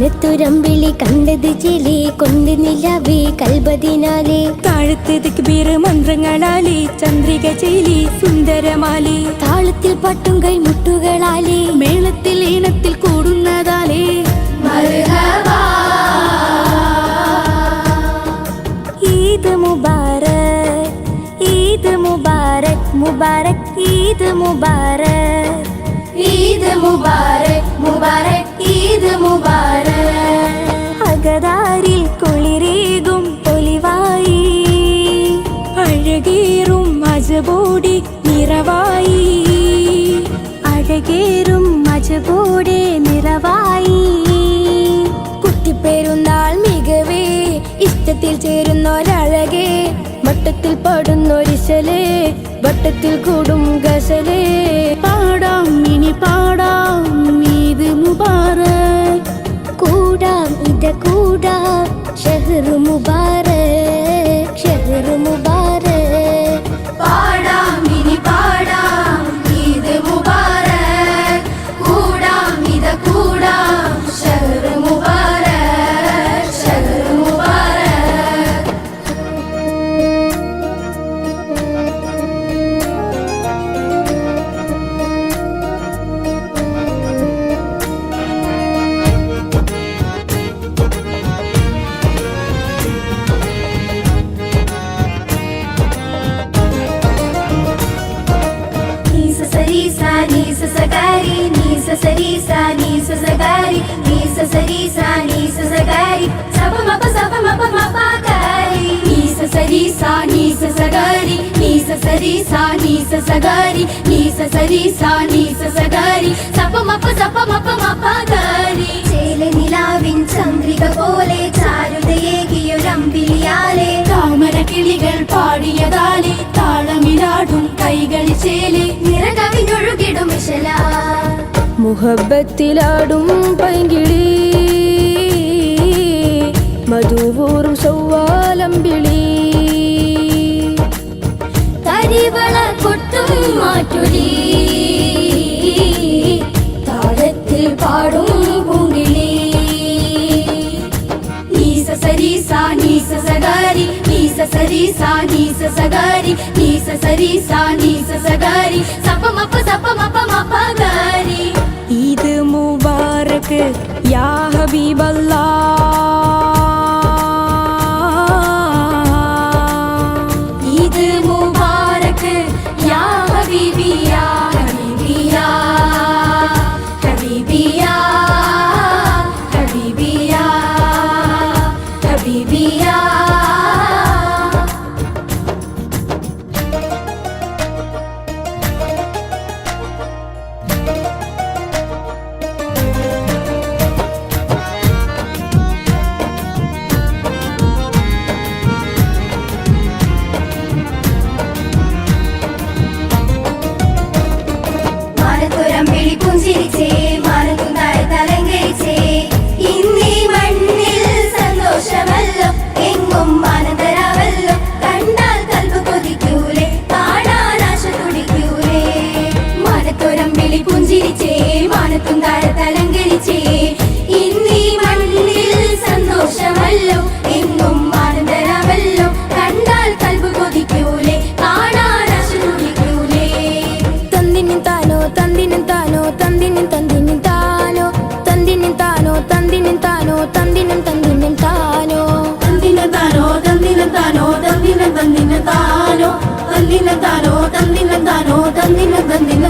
മനത്തുരമ്പിളി കണ്ടത് ചിലി കൊണ്ട് നിലവി കൽബദിനാലേ താഴത്ത് ദിക്ബീർ മന്ത്രങ്ങളാലി ചന്ദ്രിക ചേലി സുന്ദരമാലേ. താളത്തിൽ പട്ടും കൈ മുട്ടുകളാലി. മേളത്തിൽ ഈണത്തിൽ കൂടുന്നതാലേ. ഈദ് മുബാരക് ഈദ് മുബാരക് മുബാരക് ഈദ് മുബാരക് ഈദ് മുബാരക് മുബാരക് ഈദ് മുബാരക് അകതാരിൽ കുളിരേകും പൊലിവായി. അഴകേറും മജബോടി നിറവായി. അഴകേറും മജബോടെ നിറവായി. കുട്ടിപ്പേരുന്നാൾ മികവേ ഇഷ്ടത്തിൽ ചേരുന്നൊരഴകേ. വട്ടത്തിൽ പാടുന്നൊരിശലേ വട്ടത്തിൽ കൂടും ഗസലേ. പാടാം ഇനി പാടാം. കൂടാം ഇത കൂടാം ഷഹ്റു zagari, nisa sarisa, nisa zagari, nisa sarisa, nisa zagari, sapa mapa, sapa mapa, mapa gari nisa sarisa, nisa zagari. നിലാവിൻ ചന്ദ്രിക പോലെ ചാരുതയേകിയൊരമ്പിളിയാലെ താമര കിളികൾ പാടിയതാലെ താളമിലാടും കൈകൾ ചേലെ നിറകവിഞ്ഞൊഴുകിടും മുഹബത്തിലാടും പൈങ്കിളി മധുവൂറും കരിവള കൊട്ടും മാറ്റുലി താളത്തിൽ പാടും പൂങ്കിളി നീസ സരീസ നീസ സകാരി നീസ സരീസ നീസ സകാരി നീസ സരീസ നീസ സകാരി സപ മപ സപ മപ മപകാരി ഈദ് മുബാറക് യാ ഹബീബല്ലാ താനോ തന്തിന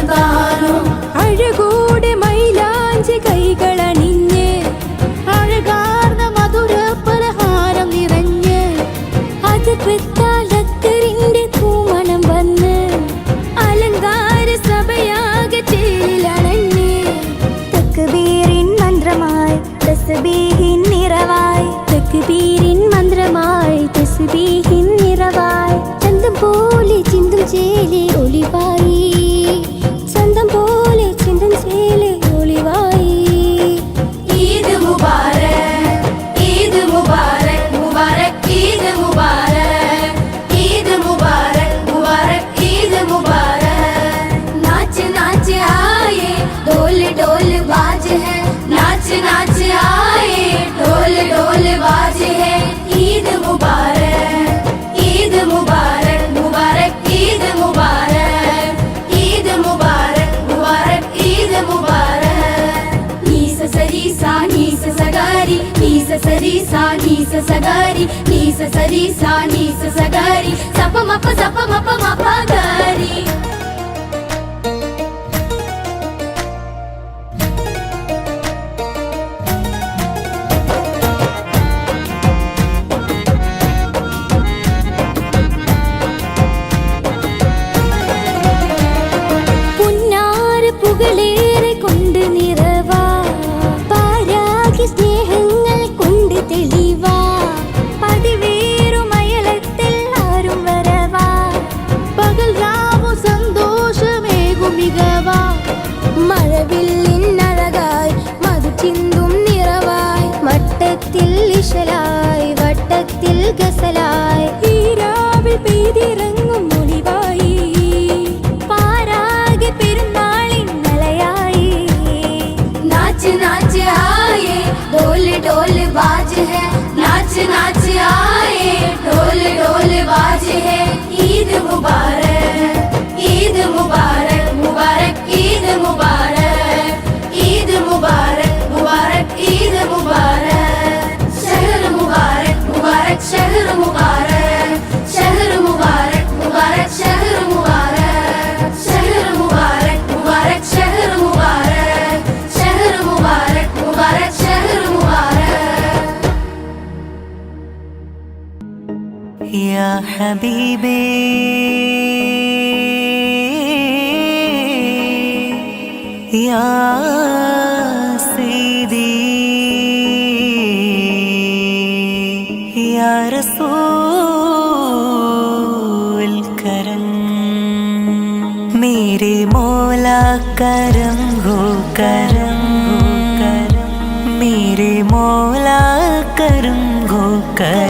సగారి నీస సరి సా నీస సగారి సప మప సప మప మప గారి ഗസലായി ഈ രാവിൽ പെയ്തിറങ്ങും മുളിവായി പാരാകെ പെരുന്നാളിൻ മലയായി. നാച്ച് നാച്ച് ആയേ ഡോൽ ഡോൽ ബാജ് ഹെ. നാച്ച് നാച്ച് ആയേ ഡോൽ ഡോൽ ബാജ് ഹെ. ഈദ് മുബാരക് ഈദ് മുബാരക് മുബാരക് ഈദ് മുബാരക് ഹബീബേ യാ സീദി. യാ റസൂൽ കരം. മേരെ മോലാ കരം ഹോ കരം. मेरे मौला करूँ गो कर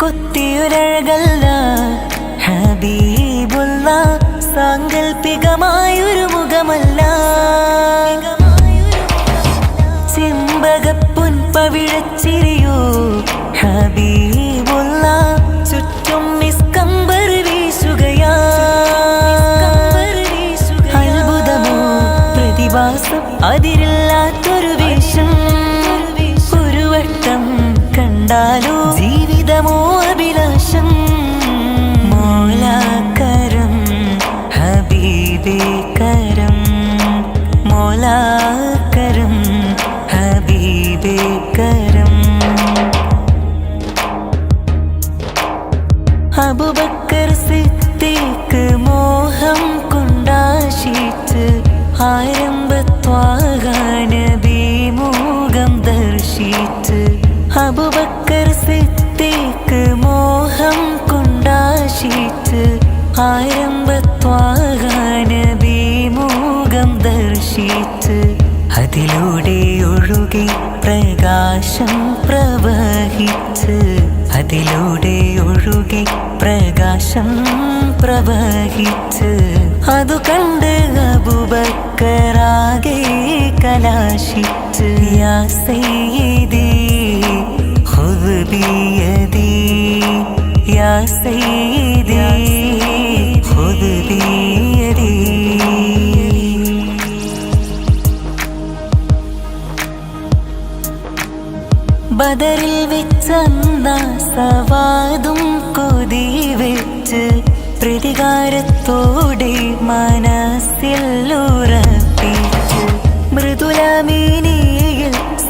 കൊത്തിയൊരഴകല്ല. മുഖമല്ല. ചെമ്പകപ്പൊൻ പവിഴച്ചിരിയോ അബുബക്കർ സിദ്ദീഖ് മോഹം കൊണ്ടാശിച്ച് ആരംഭത്വാകാനബി മൂകം ദർശിച്ച്. അബുബക്കർ സിദ്ദീഖ് മോഹം കൊണ്ടാശിച്ച് ആരംഭത്വാകാനബി മൂകം ദർശിച്ച്. അതിലൂടെ ഒഴുകി പ്രകാശം പ്രവഹിച്ച്. അതിലൂടെ പ്രകാശം പ്രവഹിച്ച് അതു കണ്ട് അബുബക്കറാകെ കലാശിച്ച് യാ സയ്യിദി.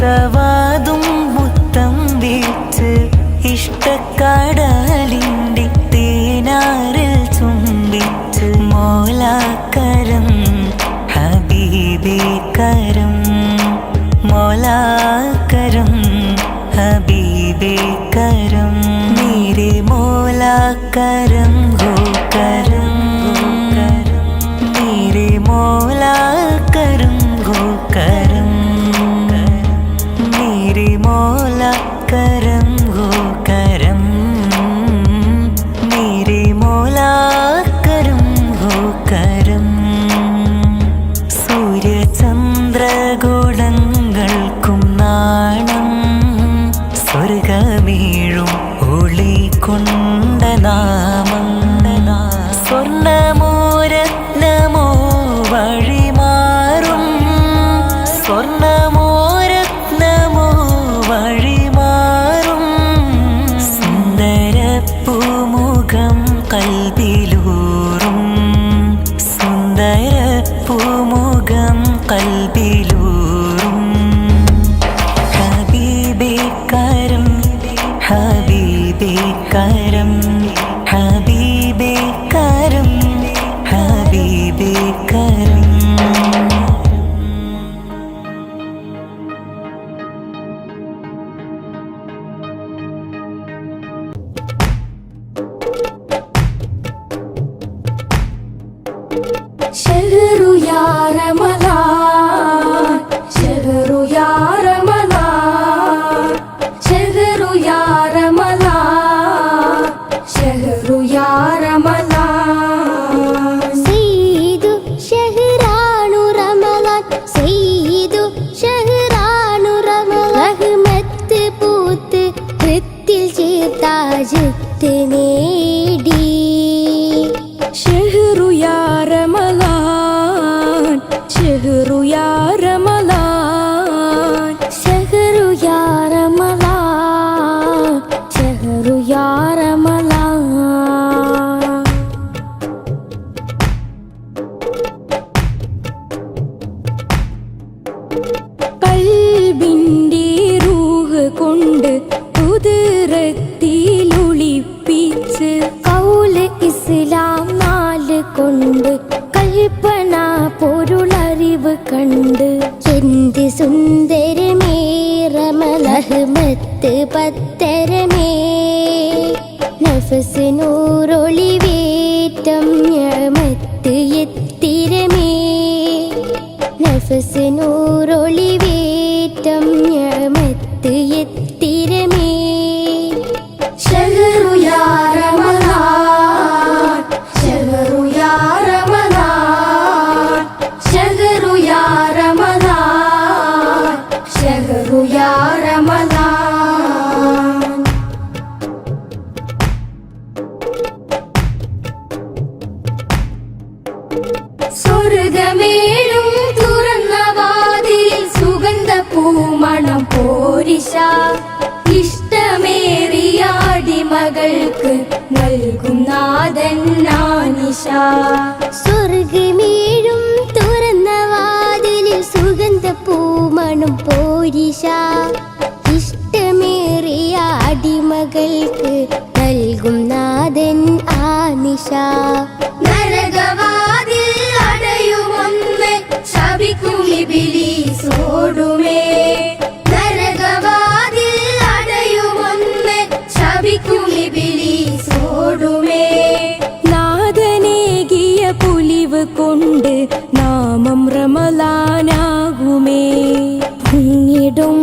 സവാദും മുത്തം വീച്ച് ഇഷ്ടക്കടലിന്റെ തേനാറിൽ ചുംബിച്ച് മോലാക്കരം ഹബീബേക്കരം മോലാക്കരം ഹബീബേക്കരം മേരെ മോലാക്കരം മനസ്സിനൂറൊളിവേറ്റം ഞമ കൊണ്ട് നാമം റമലാനാകുമേ പൊങ്ങിടും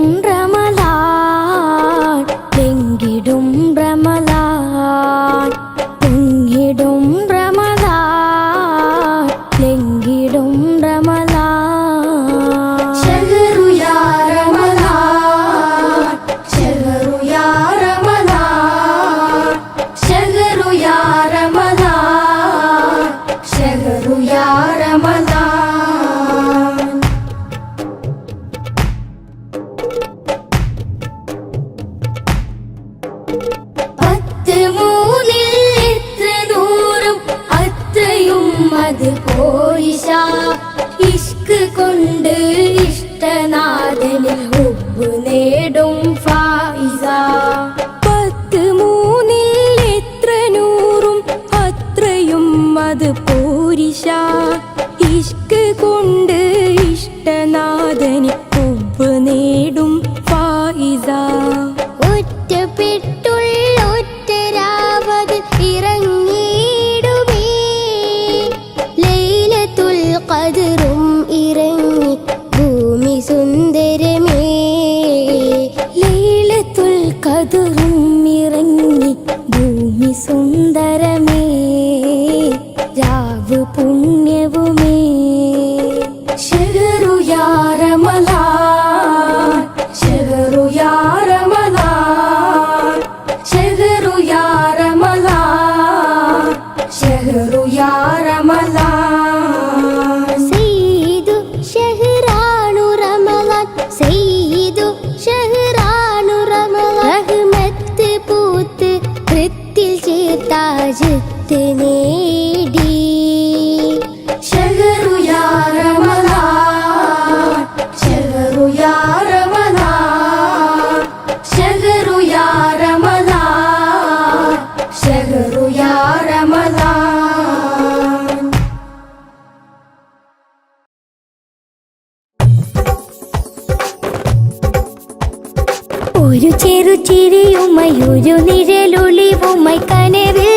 കനവിൽ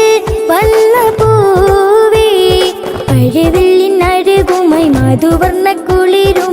വന്ന പൂവേ പഴവെള്ളിൻ അഴകുമായി മധുവർണ കുളിരും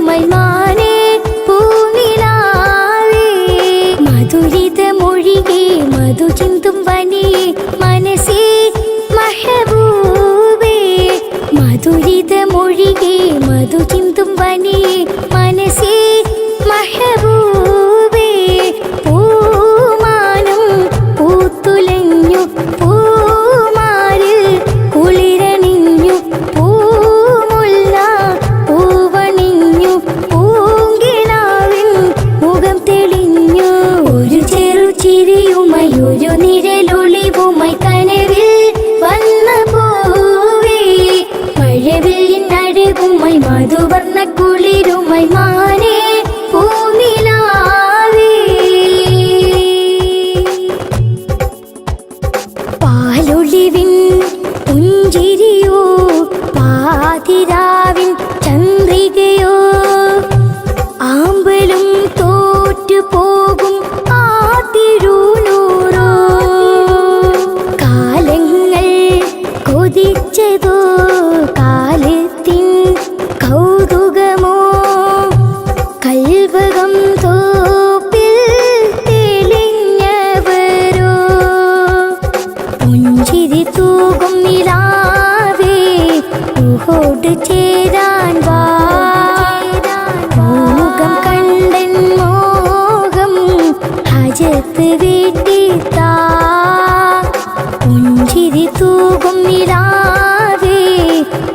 മനസ്സ് തൂകും നിലാവേ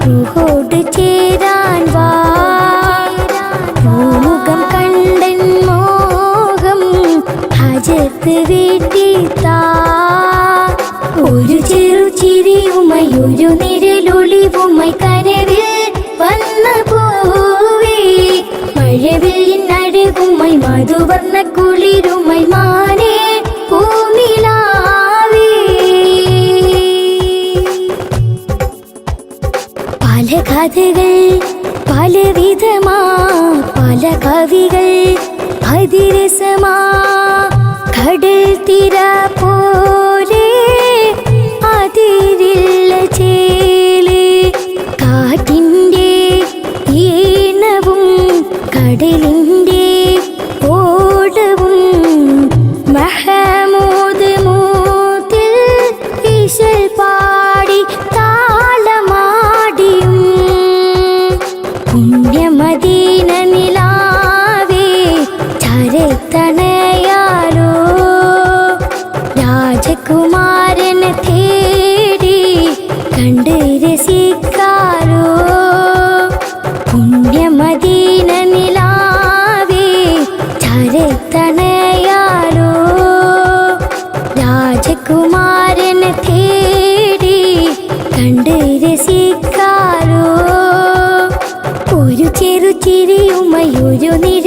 ൂഹോട് ചേരാൻ വാ. കണ്ടൻ മോഹം ഹജത്ത് വീട്ടിത്താ. ഒരു ചെറു ചിരിയുമയൊരു നിഴലൊളിവുമായി കരവിൽ വന്നു പൂവേ. മഴവിൽ നടുകുമായി മധുവർണ മാ കഥകൾ പലവിധമാ പല കവികൾ അതിരസമാ. കടൽ തിര പോലെ അതിരില്ല ചേലി. കാറ്റിന്റെ ഈണവും കടലിൻ ಸಿಕ್ಕಾರೋ ಪುಣ್ಯ ಮದೀನ ನಿಲಾವೇ ಚರಿತನೆಯಾರೋ ರಾಜಕುಮಾರನ ತೇಡಿ കണ്ടേരെ സിക്കാരോ ഒരു ചെറു ചിരിയുമയൊരു നിര